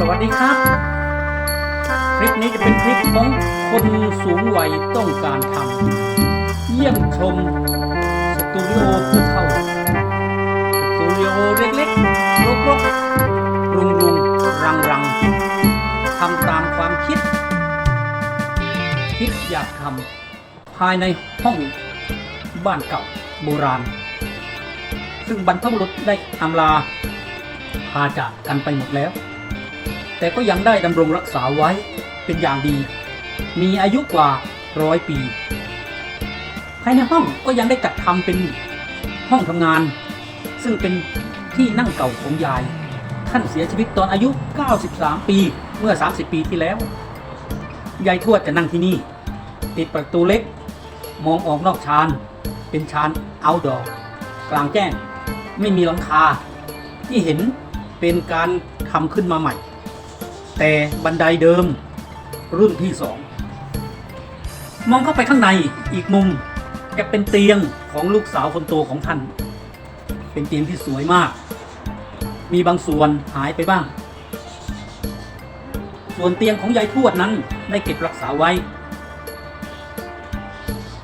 สวัสดีครับ คลิปนี้จะเป็นคลิปของคนสูงวัยต้องการทำเยี่ยมชมสตูดิโอผู้เฒ่าสตูดิโอเล็กๆรกๆรุงรุงรังรังๆทำตามความคิด คิดอยากทำภายในห้องบ้านเก่าโบราณ ซึ่งบรรพบุรุษได้อำลาพาจากกันไปหมดแล้ว แต่ก็ยังได้ดำรงรักษาไว้เป็นอย่างดี มีอายุกว่าร้อยปี ภายในห้องก็ยังได้จัดทำเป็นห้องทำงาน ซึ่งเป็นที่นั่งเก่าของยาย ท่านเสียชีวิตตอนอายุ 93 ปีเมื่อ 30 ปีที่แล้ว ยายทวดจะนั่งที่นี่ ติดประตูเล็ก มองออกนอกชาน เป็นชานเอาดอร์กลางแจ้ง ไม่มีหลังคา ที่เห็นเป็นการทำขึ้นมาใหม่ แต่บันไดเดิมรุ่นที่สองมองเข้าไปข้างในอีกมุมจะเป็นเตียงของลูกสาวคนโตของท่าน เป็นเตียงที่สวยมาก มีบางส่วนหายไปบ้าง ส่วนเตียงของยายทวดนั้นได้เก็บรักษาไว้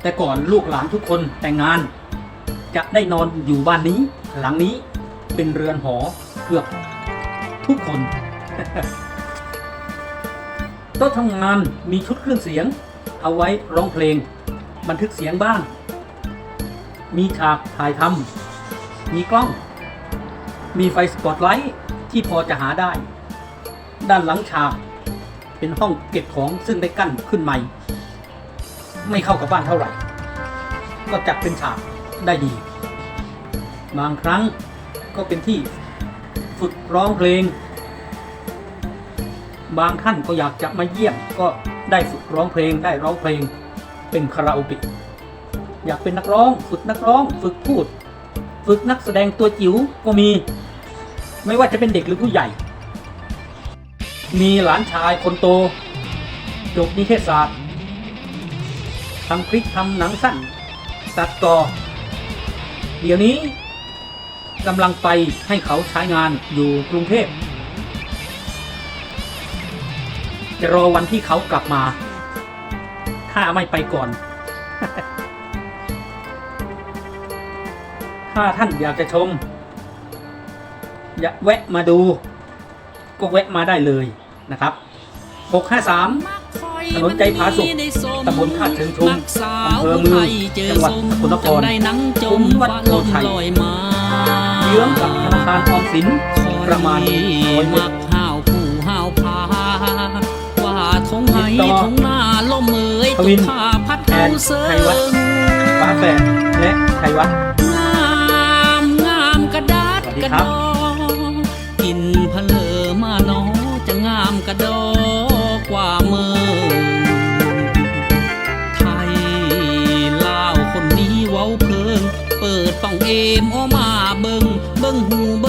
แต่ก่อนลูกหลานทุกคนแต่งงาน จะได้นอนอยู่บ้านนี้ หลังนี้เป็นเรือนหอเกือบทุกคน โต๊ะทำงานมีชุดเครื่องเสียง เอาไว้ร้องเพลง บันทึกเสียงบ้าง มีฉากถ่ายทำมีกล้อง มีไฟสปอตไลท์ที่พอจะหาได้ ด้านหลังฉาก เป็นห้องเก็บของซึ่งได้กั้นขึ้นใหม่ ไม่เข้ากับบ้านเท่าไหร่ ก็จัดเป็นฉากได้ดี บางครั้งก็เป็นที่ฝึกร้องเพลง บางท่านก็อยากจะมาเยี่ยมก็ได้ฝึกร้องเพลงได้ร้องเพลงเป็นคาราโอเกะอยากเป็นนักร้อง ฝึกนักร้อง ฝึกพูด ฝึกนักแสดงตัวจิ๋วก็มี ไม่ว่าจะเป็นเด็กหรือผู้ใหญ่ มีหลานชายคนโตจบนิเทศศาสตร์ทำคลิปทำหนังสั้นตัดต่อ เดี๋ยวนี้กำลังไปให้เขาใช้งานอยู่กรุงเทพ จะรอวันที่เขากลับมา ถ้าไม่ไปก่อน ถ้าท่านอยากจะชม อยากแวะมาดู ก็แวะมาได้เลยนะครับ 653ถนนใจผาสุกตำบลธาเชิงชุมอำเภอเมืองจังหวัดสกลนครคุ้มวัดโพชัยเยื้องกับธนาคารออมสินประมาณร้อยเมตร มเอ่ยทวินตุกผ้าพัดแอเฮานเสริไทยวัดงฟ้าแฝดและไทยวัดงามงามกระดาษสวัสดีกระครัดบอกินเพลอมาหนอจะงามกระดอกว่าเมืองไทยลาวคนนี้เว้าเพิง เปิดป้องเอมออกมาเบิงเบิงหูเบิง